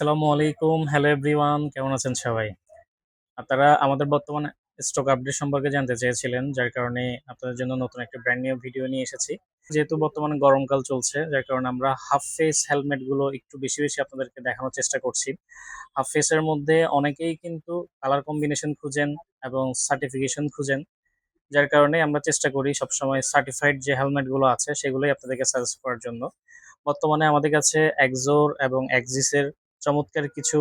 আসসালামু আলাইকুম। Hello everyone কেমন আছেন সবাই? আপনারা আমাদের বর্তমানে স্টক আপডেট সম্পর্কে জানতে চেয়েছিলেন, যার কারণে আপনাদের জন্য নতুন একটা ব্র্যান্ড নিউ ভিডিও নিয়ে এসেছি। যেহেতু বর্তমানে গরমকাল চলছে, যার কারণে আমরা হাফ ফেস হেলমেটগুলো একটু বেশি বেশি আপনাদেরকে দেখানোর চেষ্টা করছি। হাফ ফেসের মধ্যে অনেকেই কিন্তু কালার কম্বিনেশন খুঁজেন এবং সার্টিফিকেশন খুঁজেন, যার কারণে আমরা চেষ্টা করি সবসময় সার্টিফাইড যে হেলমেটগুলো আছে, সেগুলোই আপনাদেরকে সাজেস্ট করার জন্য। বর্তমানে আমাদের কাছে একজোর এবং এক্সিসের চমৎকার কিছু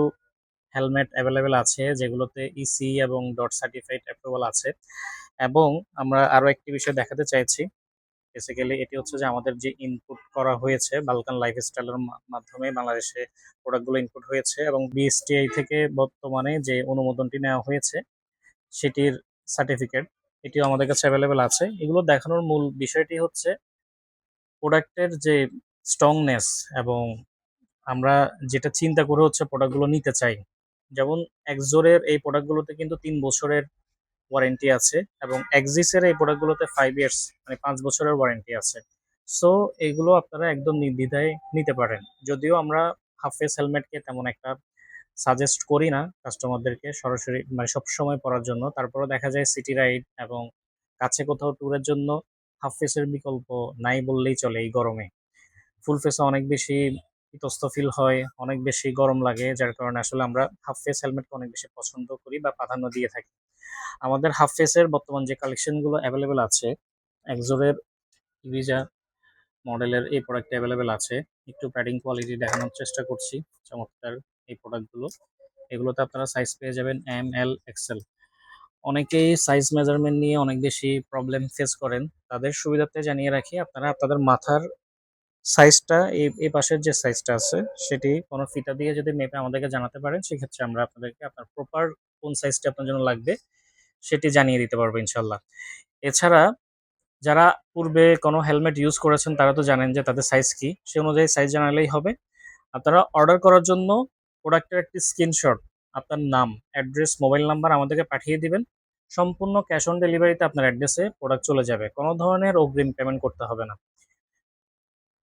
হেলমেট অ্যাভেলেবেল আছে, যেগুলোতে ইসি এবং ডট সার্টিফাইড অ্যাপ্রুভাল আছে। এবং আমরা আরও একটি বিষয় দেখাতে চাইছি। বেসিক্যালি এটি হচ্ছে যে আমাদের যে ইনপুট করা হয়েছে বালকান লাইফস্টাইলের মাধ্যমে বাংলাদেশে প্রোডাক্টগুলো ইনপুট হয়েছে এবং বিএসটিআই থেকে বর্তমানে যে অনুমোদনটি নেওয়া হয়েছে, সেটির সার্টিফিকেট এটিও আমাদের কাছে অ্যাভেলেবেল আছে। এগুলো দেখানোর মূল বিষয়টি হচ্ছে প্রোডাক্টের যে স্ট্রংনেস এবং আমরা যেটা চিন্তা করে হচ্ছে প্রোডাক্টগুলো নিতে চাই। যেমন একজোরের এই প্রোডাক্টগুলোতে কিন্তু তিন বছরের ওয়ারেন্টি আছে এবং এক্সিসের এই প্রোডাক্টগুলোতে ফাইভ ইয়ার্স মানে পাঁচ বছরের ওয়ারেন্টি আছে। সো এগুলো আপনারা একদম নির্দ্বিধায় নিতে পারেন। যদিও আমরা হাফ ফেস হেলমেটকে তেমন একটা সাজেস্ট করি না কাস্টমারদেরকে সরাসরি মানে সবসময় পরার জন্য। তারপরে দেখা যায় সিটি রাইড এবং কাছে কোথাও ট্যুরের জন্য হাফ ফেসের বিকল্প নাই বললেই চলে এই গরমে। ফুল ফেসে অনেক বেশি ইতস্ত ফিল হয়, অনেক বেশি গরম লাগে, যার কারণে আসলে আমরা হাফ ফেস হেলমেটকে অনেক বেশি পছন্দ করি বা প্রাধান্য দিয়ে থাকি। আমাদের হাফ ফেসের বর্তমান যে কালেকশনগুলো অ্যাভেলেবেল আছে একজোরের ইভিজা মডেলের এই প্রোডাক্ট অ্যাভেলেবেল আছে। একটু প্যাডিং কোয়ালিটি দেখানোর চেষ্টা করছি, চমৎকার এই প্রোডাক্টগুলো এগুলোতে আপনারা সাইজ পেয়ে যাবেন এম এল এক্সেল অনেকেই সাইজ মেজারমেন্ট নিয়ে অনেক বেশি প্রবলেম ফেস করেন। তাদের সুবিধার্থে জানিয়ে রাখি, আপনারা আপনাদের মাথার সাইজটা, এই এই পাশের যে সাইজটা আছে, সেটি কোনো ফিতা দিয়ে যদি মেপে আমাদেরকে জানাতে পারেন, সেক্ষেত্রে আমরা আপনাদেরকে, আপনার প্রপার কোন সাইজটা আপনার জন্য লাগবে, সেটি জানিয়ে দিতে পারব ইনশাল্লাহ এছাড়া, যারা পূর্বে কোনো হেলমেট ইউজ করেছেন, তারা তো জানেন যে তাদের সাইজ কি, সে অনুযায়ী সাইজ জানালেই হবে। আপনারা অর্ডার করার জন্য প্রোডাক্টের একটি স্ক্রিনশট আপনার নাম অ্যাড্রেস মোবাইল নাম্বার আমাদেরকে পাঠিয়ে দিবেন। সম্পূর্ণ ক্যাশ অন ডেলিভারিতে আপনার অ্যাড্রেসে প্রোডাক্ট চলে যাবে। কোনো ধরনের অগ্রিম পেমেন্ট করতে হবে না।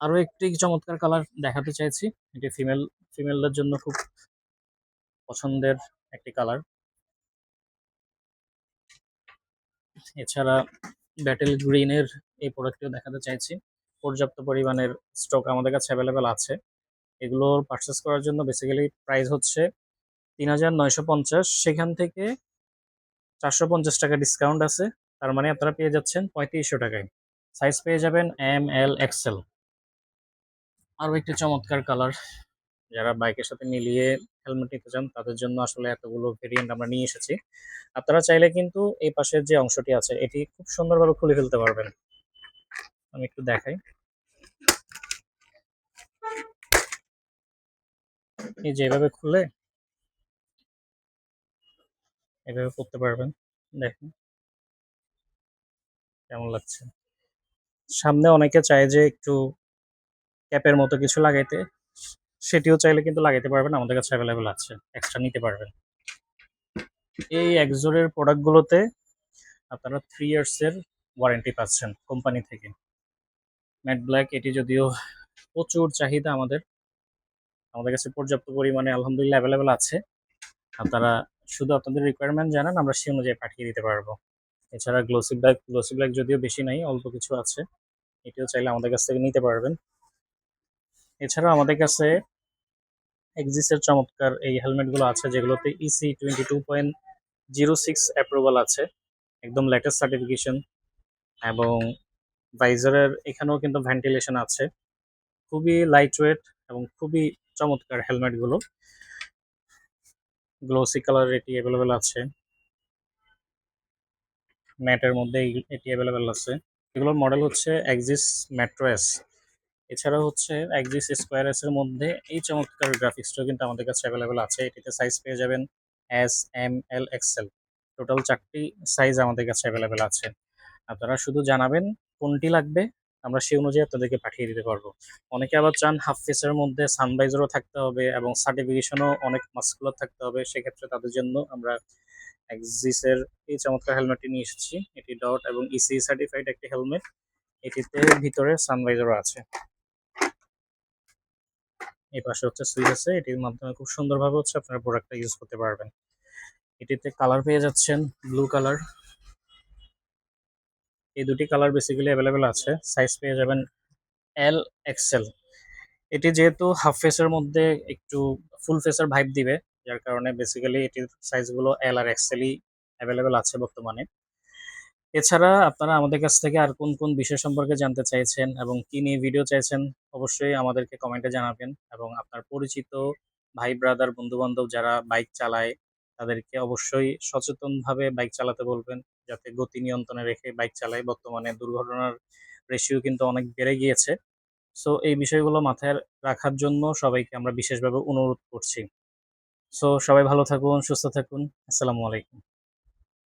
আরও একটি চমৎকার কালার দেখাতে চাইছি। এটি ফিমেল ফিমেলদের জন্য খুব পছন্দের একটি কালার এছাড়া ব্যাটেল গ্রিনের এই প্রোডাক্টটিও দেখাতে চাইছি। পর্যাপ্ত পরিমাণের স্টক আমাদের কাছে অ্যাভেলেবেল আছে। এগুলোর পারচেস করার জন্য বেসিক্যালি প্রাইস হচ্ছে তিন হাজার নয়শো পঞ্চাশ। সেখান থেকে চারশো পঞ্চাশ টাকা ডিসকাউন্ট আছে। তার মানে আপনারা পেয়ে যাচ্ছেন পঁয়ত্রিশশো টাকায়। সাইজ পেয়ে যাবেন এম এল এক্সেল আরও একটি চমৎকার কালার যারা বাইকের সাথে মিলিয়ে হেলমেট নিতে চান, তাদের জন্য আসলে এতগুলো ভেরিয়েন্ট আমরা নিয়ে এসেছি। আপনারা চাইলে কিন্তু এই পাশের যে অংশটি আছে, এটি খুব সুন্দরভাবে খুলে ফেলতে পারবেন। আমি একটু দেখাই। এই যে এভাবে খুলে এভাবে করতে পারবেন। দেখেন। কেমন লাগছে। সামনে অনেকে চায় যে একটু ক্যাপের মতো কিছু লাগাইতে, সেটিও চাইলে কিন্তু লাগাইতে পারবেন। আমাদের কাছে অ্যাভেলেবেল আছে এক্সট্রা নিতে পারবেন। এই একজোরের প্রোডাক্টগুলোতে আপনারা থ্রি ইয়ার্সের ওয়ারেন্টি পাচ্ছেন কোম্পানি থেকে। ম্যাট ব্ল্যাক এটি যদিও প্রচুর চাহিদা আমাদের আমাদের কাছে পর্যাপ্ত পরিমাণে আলহামদুলিল্লাহ অ্যাভেলেবেল আছে। আপনারা শুধু আপনাদের রিকোয়ারমেন্ট জানান, আমরা সে অনুযায়ী পাঠিয়ে দিতে পারব। এছাড়া গ্লোসি ব্ল্যাক গ্লোসি ব্ল্যাক যদিও বেশি নাই, অল্প কিছু আছে, এটিও চাইলে আমাদের কাছ থেকে নিতে পারবেন। এছাড়াও আমাদের কাছে এক্সিসের চমৎকার এই হেলমেটগুলো আছে, যেগুলোতে EC twenty two point zero six approval আছে, একদম লেটেস্ট সার্টিফিকেশন এবং ভাইজারের এখানেও কিন্তু ভেন্টিলেশন আছে। খুবই লাইট ওয়েট এবং খুবই চমৎকার হেলমেটগুলো গ্লোসি কালার এটি অ্যাভেলেবেল আছে। ম্যাটের মধ্যে এটি অ্যাভেলেবেল আছে। এগুলোর মডেল হচ্ছে এক্সিস মেট্রো এস এছাড়া হচ্ছে এক্সিস স্কোয়ার এস এর মধ্যে এই চমৎকার গ্রাফিক্সটাও কিন্তু আমাদের কাছে অ্যাভেলেবেল আছে। এটিতে সাইজ পেয়ে যাবেন S M L XL total চারটি সাইজ আমাদের কাছে অ্যাভেলেবেল আছে। আপনারা শুধু জানাবেন কোনটি লাগবে, আমরা সেই অনুযায়ী আপনাদেরকে পাঠিয়ে দিতে পারব। অনেকে আবার চান হাফ ফেসের মধ্যে সানভাইজারও থাকতে হবে এবং সার্টিফিকেশনও অনেক মাস্কুলার থাকতে হবে। সেক্ষেত্রে তাদের জন্য আমরা এক্সিসের এই চমৎকার হেলমেটটি নিয়ে এসেছি। এটি ডট এবং ইসি সার্টিফাইড একটি হেলমেট এটিতে ভিতরে সানভাইজারও আছে। এই পাশে হচ্ছে সুইচ আছে, এটির মাধ্যমে খুব সুন্দরভাবে হচ্ছে আপনারা প্রোডাক্টটা ইউজ করতে পারবেন। এটিতে কালার পেয়ে যাচ্ছেন ব্লু কালার এই দুটি কালার বেসিক্যালি অ্যাভেলেবেল আছে সাইজ পেয়ে যাবেন এল এক্সেল এটি যেহেতু হাফ ফেসের মধ্যে একটু ফুল ফেসের ভাইব দিবে, যার কারণে বেসিক্যালি এটির সাইজগুলো এল আর এক্সেলই অ্যাভেলেবেল আছে বর্তমানে। এছাড়া আপনারা আমাদের কাছ থেকে আর কোন কোন বিষয় সম্পর্কে জানতে চাইছেন এবং কি নিয়ে ভিডিও চাইছেন, অবশ্যই আমাদেরকে কমেন্টে জানাবেন এবং আপনার পরিচিত ভাই ব্রাদার বন্ধু বান্ধব যারা বাইক চালায়, তাদেরকে অবশ্যই সচেতনভাবে বাইক চালাতে বলবেন যাতে গতি নিয়ন্ত্রণে রেখে বাইক চালায়। বর্তমানে দুর্ঘটনার রেশিও কিন্তু অনেক বেড়ে গিয়েছে। সো এই বিষয়গুলো মাথায় রাখার জন্য সবাইকে আমরা বিশেষভাবে অনুরোধ করছি। সো সবাই ভালো থাকুন, সুস্থ থাকুন। আসসালামু আলাইকুম।